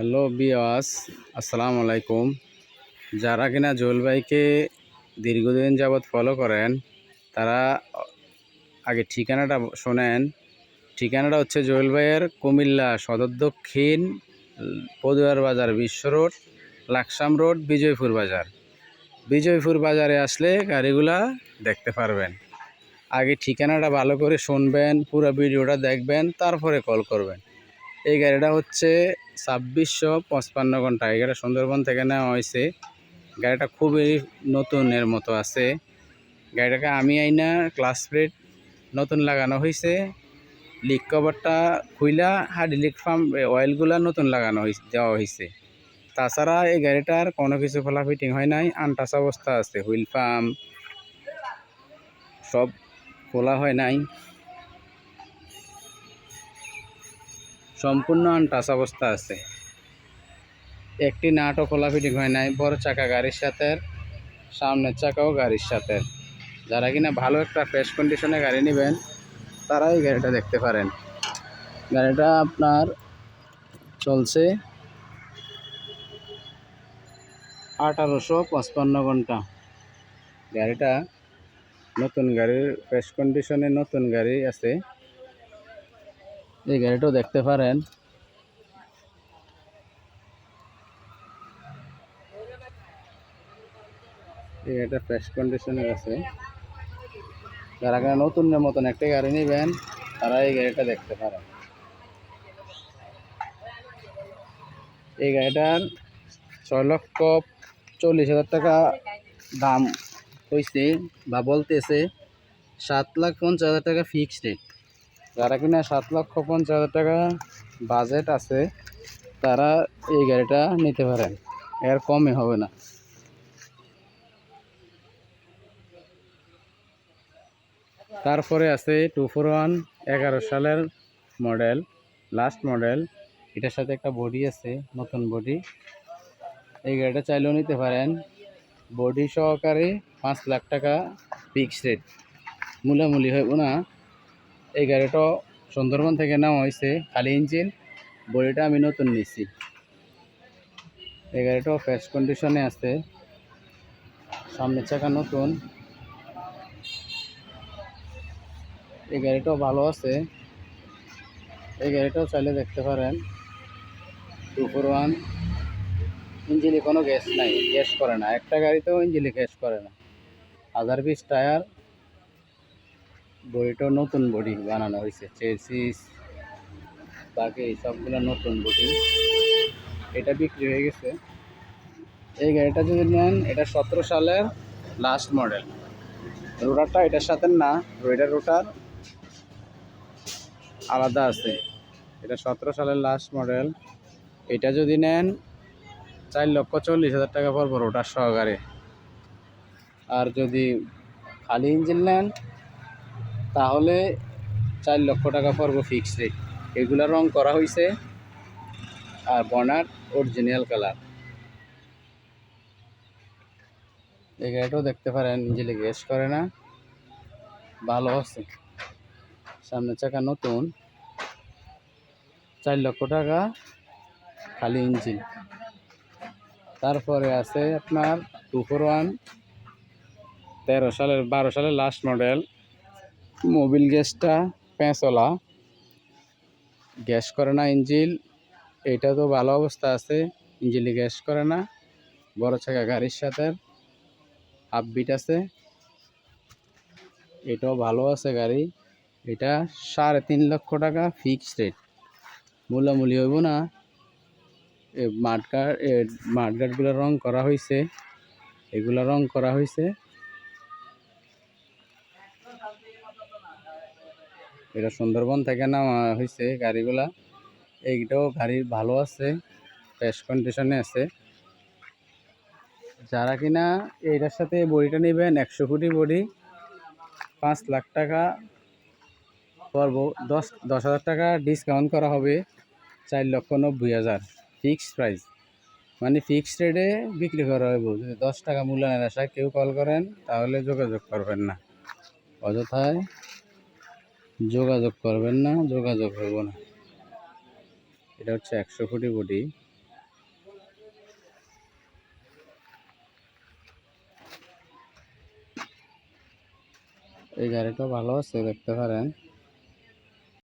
Hello বিয়াস আসসালামু আলাইকুম। যারা কিনা জুয়েল ভাইকে দীর্ঘদিন যাবৎ ফলো করেন, তারা আগে ঠিকানাটা শোনেন। ঠিকানাটা হচ্ছে জুয়েল ভাইয়ের কুমিল্লা সদর দক্ষিণ, পদুয়ার বাজার বিশ্ব রোড, লাকসাম রোড, বিজয়পুর বাজার। বিজয়পুর বাজারে আসলে গাড়িগুলা দেখতে পারবেন। আগে ঠিকানাটা ভালো করে শুনবেন, পুরো ভিডিওটা দেখবেন, তারপরে কল করবেন। এই গাড়িটা হচ্ছে ছাব্বিশশো পঁচপান্ন ঘণ্টা। এই গাড়িটা সুন্দরবন থেকে নেওয়া হয়েছে। গাড়িটা খুবই নতুনের মতো আছে। গাড়িটাকে আমি আইনা ক্লাস প্লেট নতুন লাগানো হয়েছে। লিক কভারটা খুইলা হাইড্রোলিক ফার্ম অয়েলগুলা নতুন লাগানো হয়েছে দেওয়া হয়েছে। তাছাড়া এই গাড়িটার কোনো কিছু খোলা ফিটিং হয় নাই, আনটাচ অবস্থা আছে, হুইল পাম্প সব খোলা হয় নাই। সম্পূর্ণ আনটাচ অবস্থা আছে। একটি নাটও খোলা হয় নাই, বড় চাকা গাড়ির সাথে সামনের চাকাও গাড়ির সাথে যারা কিনা ভালো একটা ফ্রেশ কন্ডিশনে গাড়ি নেবেন তারা এই গাড়িটা দেখতে পারেন। গাড়িটা আপনার চলছে আঠারোশো পঁচপান্ন ঘণ্টা। গাড়িটা নতুন গাড়ির ফ্রেশ কন্ডিশনে নতুন গাড়ি আছে। এই গাড়িটাও দেখতে পারেন। এই গাড়িটা ফ্রেশ কন্ডিশনের আছে। যারা কিনা নতুনের মতন একটা গাড়ি নেবেন, তারা এই গাড়িটা দেখতে পারেন। এই গাড়িটার ছয় লক্ষ চল্লিশ হাজার টাকা দাম হয়েছে বা বলতেছে সাত লাখ পঞ্চাশ হাজার টাকা ফিক্সড রেট যারা কিনা সাত লক্ষ পঞ্চাশ হাজার টাকা বাজেট আছে, তারা এই গাড়িটা নিতে পারেন। এর কমে হবে না। তারপরে আছে টু ফোর ওয়ান এগারো সালের মডেল লাস্ট মডেল এটার সাথে একটা বডি আছে, নতুন বডি এই গাড়িটা চাইলেও নিতে পারেন। বডি সহকারে পাঁচ লাখ টাকা ফিক্সড রেট মূলামূলি হইব না। এই গাড়িটা সুন্দরবন থেকে নেওয়া হয়েছে। খালি ইঞ্জিন, বডিটা আমি নতুন নিচ্ছি এই গাড়িটাও ফ্রেশ কন্ডিশনে আছে। সামনের চাকা নতুন। এই গাড়িটাও ভালো আছে। এই গাড়িটাও চাইলে দেখতে পারেন। টু ফোর ওয়ান ইঞ্জিনে কোনো গ্যাস নাই, গ্যাস করে না। একটা গাড়িতেও ইঞ্জিনে গ্যাস করে না। হাজার পিস টায়ার বডিটাও নতুন বডি বানানো হয়েছে, চেসিস, বাকি সবগুলো নতুন বডি। এটা বিক্রি হয়ে গেছে। এই গাড়িটা যদি নেন, এটা সতেরো সালের লাস্ট মডেল রোটারটা এটার সাথে না, রোটার রোটার আলাদা আছে। এটা সতেরো সালের লাস্ট মডেল এটা যদি নেন, চার লক্ষ চল্লিশ হাজার টাকা পড়ব রোটার সহকারে। আর যদি খালি ইঞ্জিন নেন তাহলে চার লক্ষ টাকা পড়ব ফিক্সড রেট এগুলো রং করা হয়েছে আর বনার অরিজিনাল কালার এই গাড়িটাও দেখতে পারেন ইঞ্জিনে গ্যাস করে না। ভালো আছে। সামনের চাকা নতুন। চার লক্ষ টাকা খালি ইঞ্জিন তারপরে আছে আপনার টু ফোর ওয়ান তেরো সালের, বারো সালের লাস্ট মডেল মোবিল গ্যাসটা পেঁচলা। গ্যাস করে না ইঞ্জিল। এটা তো ভালো অবস্থা আছে। ইঞ্জিলে গ্যাস করে না। বড় চাকা গাড়ির সাথে। আপবিট আছে। এটাও ভালো আছে গাড়ি। এটা সাড়ে তিন লক্ষ টাকা ফিক্সড রেট মূল্যমূল্য হইব না। মাঠগার মাঠগাটগুলো রং করা হয়েছে এগুলো রং করা হয়েছে এটা সুন্দরবন থেকে নেওয়া হয়েছে গাড়িগুলা। এইটাও গাড়ি ভালো আছে ফ্রেশ কন্ডিশনে আছে। যারা কিনা এইটার সাথে বডিটা নেবেন, একশো কোটি বডি, পাঁচ লাখ টাকা পর্ব, দশ দশ হাজার টাকা ডিসকাউন্ট করা হবে চার লক্ষ নব্বই হাজার ফিক্সড প্রাইস মানে ফিক্সড রেটে বিক্রি করা হবে যদি দশ টাকা মূল্যায়নের আশায় কেউ কল করেন, তাহলে যোগাযোগ করবেন না। অযথায় যোগাযোগ করবেন না, যোগাযোগ হইব না। এটা হচ্ছে একশো কোটি কোটি এই গাড়িটা ভালো আছে, দেখতে পারেন।